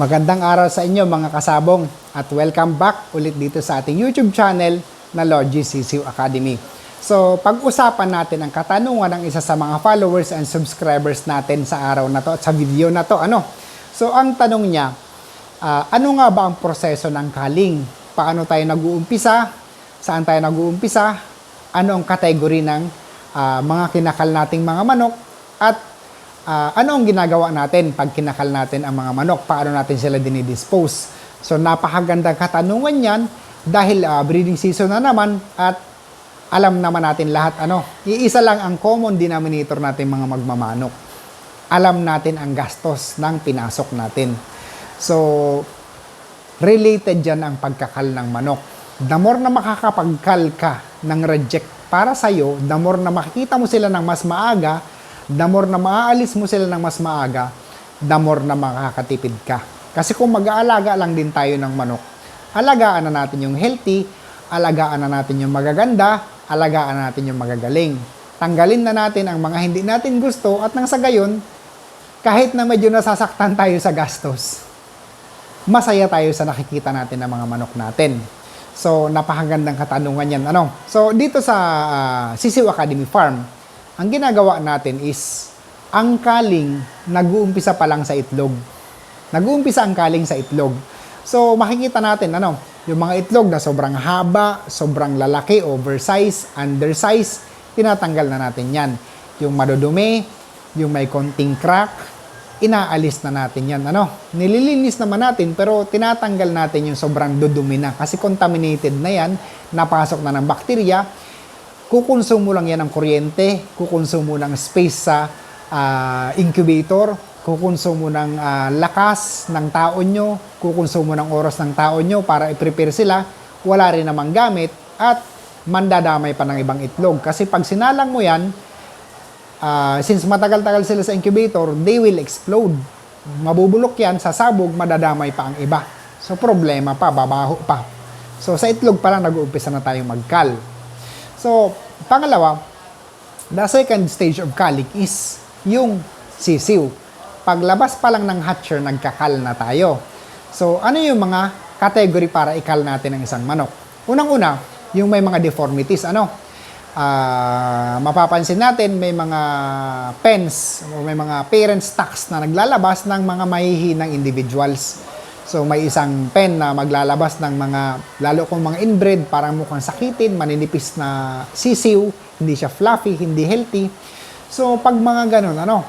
Magandang araw sa inyo mga kasabong at welcome back ulit dito sa ating YouTube channel na Logi CCU Academy. So, pag-usapan natin ang katanungan ng isa sa mga followers and subscribers natin sa araw na to at sa video na to. Ano? So, ang tanong niya, ah, ano nga ba ang proseso ng kaling? Paano tayo nag-uumpisa? Saan tayo nag-uumpisa? Ano ang kategory ng ah, mga kinakal nating mga manok? At Ah, ano ang ginagawa natin pag kinakal natin ang mga manok? Paano natin sila dinidispose? So, napakagandang katanungan yan dahil ah, breeding season na naman at alam naman natin lahat ano, iisa lang ang common denominator natin mga magmamanok. Alam natin ang gastos ng pinasok natin. So, related dyan ang pagkakal ng manok. The more na makakapagkal ka ng reject para sa'yo, the more na makikita mo sila ng mas maaga, the more na maaalis mo sila ng mas maaga, the more na makakatipid ka. Kasi kung mag-aalaga lang din tayo ng manok, alagaan na natin yung healthy, alagaan na natin yung magaganda, alagaan na natin yung magagaling. Tanggalin na natin ang mga hindi natin gusto at nang sa gayon, kahit na medyo nasasaktan tayo sa gastos, masaya tayo sa nakikita natin ng mga manok natin. So, napakagandang katanungan yan. Ano? So, dito sa ah, Sisiw Academy Farm, ang ginagawa natin is, ang kaling nag-uumpisa pa lang sa itlog. Nag-uumpisa ang kaling sa itlog. So, makikita natin, ano, yung mga itlog na sobrang haba, sobrang lalaki, oversize, undersize, tinatanggal na natin yan. Yung madudumi, yung may konting crack, inaalis na natin yan. Ano? Nililinis naman natin pero tinatanggal natin yung sobrang dudumi na kasi contaminated na yan, napasok na ng bakterya. Kukonsumo lang yan ng kuryente, kukonsumo ng space sa ah, incubator, kukonsumo ng ah, lakas ng tao nyo, kukonsumo ng oras ng tao nyo para i-prepare sila, wala rin namang gamit at mandadamay pa ng ibang itlog. Kasi pag sinalang mo yan, Ah, since matagal-tagal sila sa incubator, they will explode. Mabubulok yan, sasabog, madadamay pa ang iba. So, problema pa, babaho pa. So, sa itlog pa lang nag-uumpisa na tayong magkal. So, pangalawa, the second stage of calling is yung sisiw. Paglabas pa lang ng hatcher, nagkakal na tayo. So, ano yung mga category para ikal natin ang isang manok? Unang-una, yung may mga deformities, ano? Ah, mapapansin natin may mga pens o may mga parent stocks na naglalabas ng mga mahihinang individuals. So may isang pen na maglalabas ng mga lalo kung mga inbred parang mukhang sakitin, maninipis na sisiw, hindi siya fluffy, hindi healthy. So pag mga ganun, ano,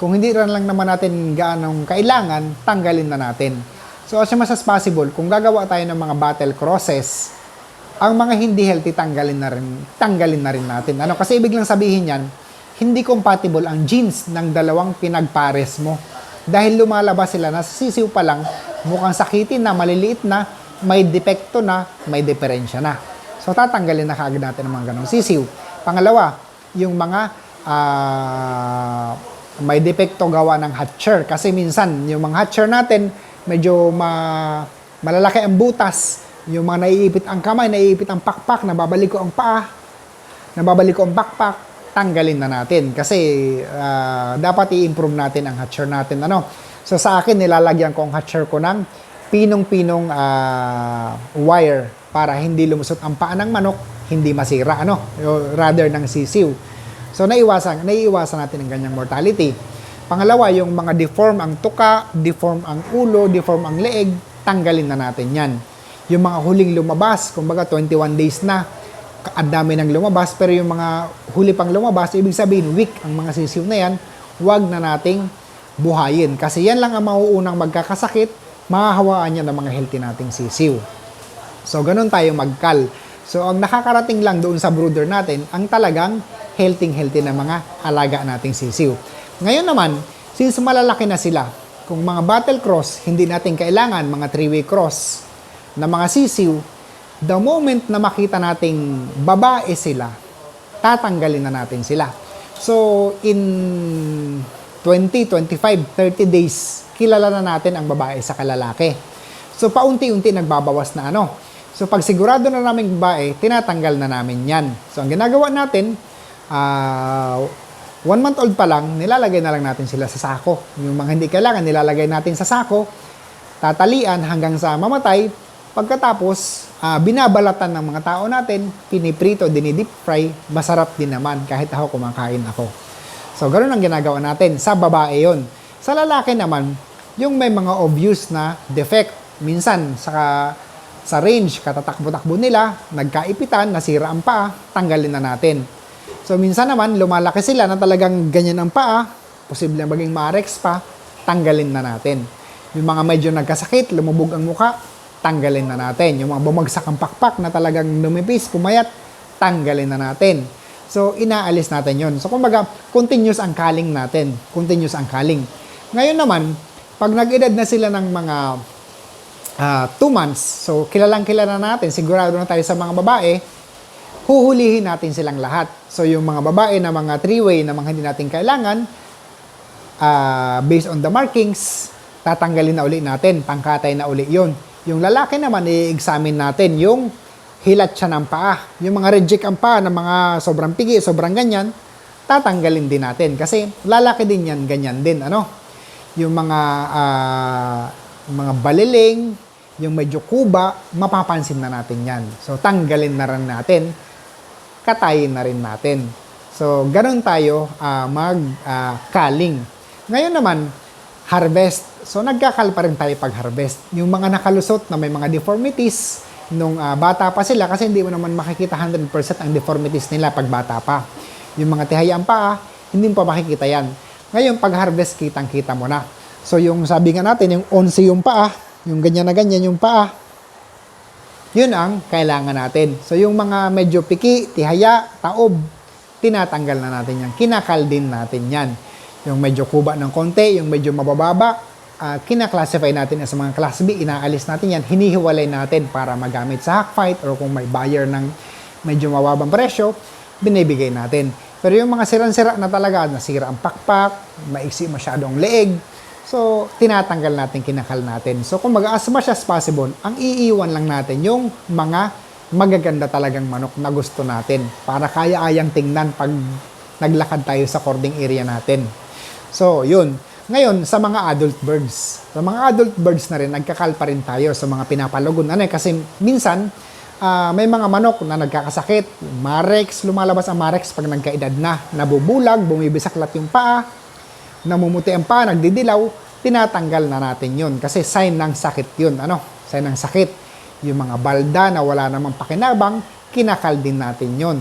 kung hindi rin lang naman natin gaanong kailangan, tanggalin na natin. So as much as possible, kung gagawa tayo ng mga battle crosses, ang mga hindi healthy tanggalin na rin tanggalin na rin natin. Ano kasi ibig lang sabihin niyan, hindi compatible ang genes ng dalawang pinagpares mo. Dahil lumalabas sila na sisiw pa lang, mukhang sakitin na, maliliit na, may depekto na, may diferensya na. So tatanggalin na kaagad natin ang mga ganong sisiw. Pangalawa, yung mga ah, may depekto gawa ng hatcher. Kasi minsan, yung mga hatcher natin, medyo ma, malalaki ang butas. Yung mga naiipit ang kamay, naiipit ang pakpak, nababalik ko ang paa, nababalik ko ang backpack, tanggalin na natin. Kasi ah, dapat i-improve natin ang hatcher natin. Ano? So sa akin, nilalagyan ko ang hatcher ko ng pinong-pinong ah, wire para hindi lumusot ang paa ng manok, hindi masira, ano? Rather ng sisiw. So naiwasan, naiiwasan natin ang ganyang mortality. Pangalawa, yung mga deform ang tuka, deform ang ulo, deform ang leeg, tanggalin na natin yan. Yung mga huling lumabas, kumbaga 21 days na, ang dami ng lumabas, pero yung mga huli pang lumabas, ibig sabihin weak ang mga sisiw na yan, wag na nating buhayin. Kasi yan lang ang mauunang magkakasakit, mahahawaan yan ng mga healthy nating sisiw. So, ganun tayo magkal. So, ang nakakarating lang doon sa brooder natin, ang talagang healthy-healthy na mga alaga nating sisiw. Ngayon naman, since malalaki na sila, kung mga battle cross, hindi natin kailangan mga three-way cross na mga sisiw, the moment na makita nating babae sila, tatanggalin na natin sila. So, in 20, 25, 30 days, kilala na natin ang babae sa kalalaki. So, paunti-unti nagbabawas na ano. So, pag sigurado na namin babae, tinatanggal na namin yan. So, ang ginagawa natin, ah, one month old pa lang, nilalagay na lang natin sila sa sako. Yung mga hindi kailangan, nilalagay natin sa sako. tatalian hanggang sa mamatay. Pagkatapos, ah, binabalatan ng mga tao natin, piniprito, dinidip fry, masarap din naman kahit ako kumakain ako. So, ganun ang ginagawa natin. Sa babae yon. Sa lalaki naman, yung may mga obvious na defect. Minsan, sa, sa range, katatakbo-takbo nila, nagkaipitan, nasira ang paa, tanggalin na natin. So, minsan naman, lumalaki sila na talagang ganyan ang paa, posibleng maging marex pa, tanggalin na natin. Yung mga medyo nagkasakit, lumubog ang muka, tanggalin na natin. Yung mga bumagsak ang pakpak na talagang lumipis, pumayat, tanggalin na natin. So, inaalis natin yon. So, kumbaga, continuous ang kaling natin. Continuous ang kaling. Ngayon naman, pag nag-edad na sila ng mga 2 months, so kilalang kilala natin, sigurado na tayo sa mga babae, huhulihin natin silang lahat. So, yung mga babae na mga three-way na mga hindi natin kailangan, ah, based on the markings, tatanggalin na uli natin, pangkatay na uli yon. Yung lalaki naman, i-examine natin yung hilat siya ng paa. Yung mga reject ang paa ng mga sobrang pigi, sobrang ganyan, tatanggalin din natin. Kasi lalaki din yan, ganyan din. Ano? Yung mga ah, mga baliling, yung medyo kuba, mapapansin na natin yan. So, tanggalin na rin natin, katayin na rin natin. So, ganun tayo ah, mag-kaling. Ngayon naman, harvest. So, nagkakal pa rin tayo pag-harvest. Yung mga nakalusot na may mga deformities, nung ah, bata pa sila, kasi hindi mo naman makikita 100% ang deformities nila pag bata pa. Yung mga tihayang paa, hindi mo pa makikita yan. Ngayon, pag-harvest, kitang-kita mo na. So, yung sabi nga natin, yung onse yung paa, yung ganyan na ganyan yung paa, yun ang kailangan natin. So, yung mga medyo piki, tihaya, taob, tinatanggal na natin yan. Kinakal din natin yan. Yung medyo kuba ng konti, yung medyo mabababa, uh, kinaklasify natin as mga class B, inaalis natin yan, hinihiwalay natin para magamit sa hack fight or kung may buyer ng medyo mababang presyo, binibigay natin. Pero yung mga sirang-sira na talaga, nasira ang pakpak, maiksi masyadong leeg, so tinatanggal natin, kinakal natin. So kung as much as possible, ang iiwan lang natin yung mga magaganda talagang manok na gusto natin para kaya-ayang tingnan pag naglakad tayo sa cording area natin. So, yun. Ngayon, sa mga adult birds. Sa mga adult birds na rin, nagkakal pa rin tayo sa mga pinapalugon. Ano eh, kasi minsan, ah, may mga manok na nagkakasakit. Marex, lumalabas ang marex pag nagkaedad na. Nabubulag, bumibisaklat yung paa, namumuti ang paa, nagdidilaw, tinatanggal na natin yun. Kasi sign ng sakit yun. Ano? Sign ng sakit. Yung mga balda na wala namang pakinabang, kinakal din natin yun.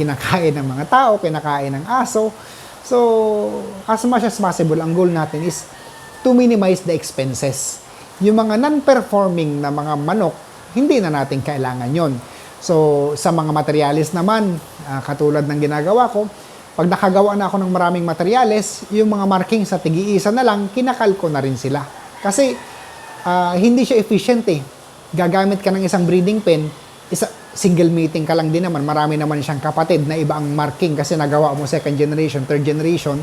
Kinakain ng mga tao, kinakain ng aso. So, as much as possible, ang goal natin is to minimize the expenses. Yung mga non-performing na mga manok, hindi na natin kailangan yon. So, sa mga materialis naman, ah, katulad ng ginagawa ko, pag nakagawa na ako ng maraming materyales, yung mga marking sa tigi-isa na lang, kinakal ko na rin sila. Kasi, ah, hindi siya efficient eh. Gagamit ka ng isang breeding pen, isa, single meeting ka lang din naman, marami naman siyang kapatid na iba ang marking kasi nagawa mo second generation, third generation,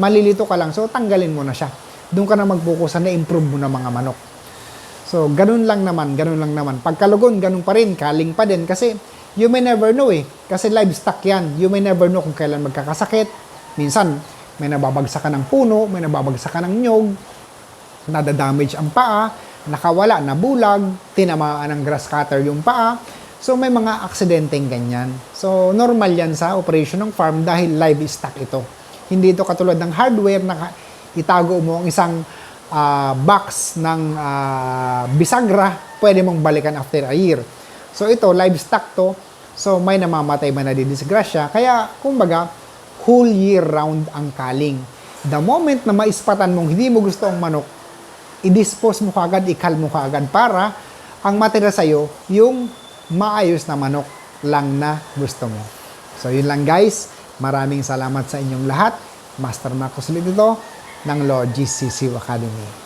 malilito ka lang, so tanggalin mo na siya. Doon ka na magbukusan na improve mo na mga manok. So, ganun lang naman, ganun lang naman. Pagkalugon, ganun pa rin, kaling pa din kasi you may never know eh. Kasi livestock yan. You may never know kung kailan magkakasakit. Minsan, may nababagsakan ng puno, may nababagsakan ng nyog, nadadamage ang paa, nakawala, nabulag, tinamaan ng grass cutter yung paa. So, may mga aksidenteng ganyan. So, normal yan sa operation ng farm dahil livestock ito. Hindi ito katulad ng hardware na itago mo ang isang ah, box ng ah, bisagra, pwede mong balikan after a year. So, ito, livestock to. So, may namamatay man na didisgrasya. Kaya, kumbaga, whole year round ang kaling. The moment na maispatan mong hindi mo gusto ang manok, i-dispose mo kaagad, ikal mo kaagad para ang matira sa'yo, yung maayos na manok lang na gusto mo. So, yun lang guys. Maraming salamat sa inyong lahat. Master Marcos ulit ito ng Law GCC Academy.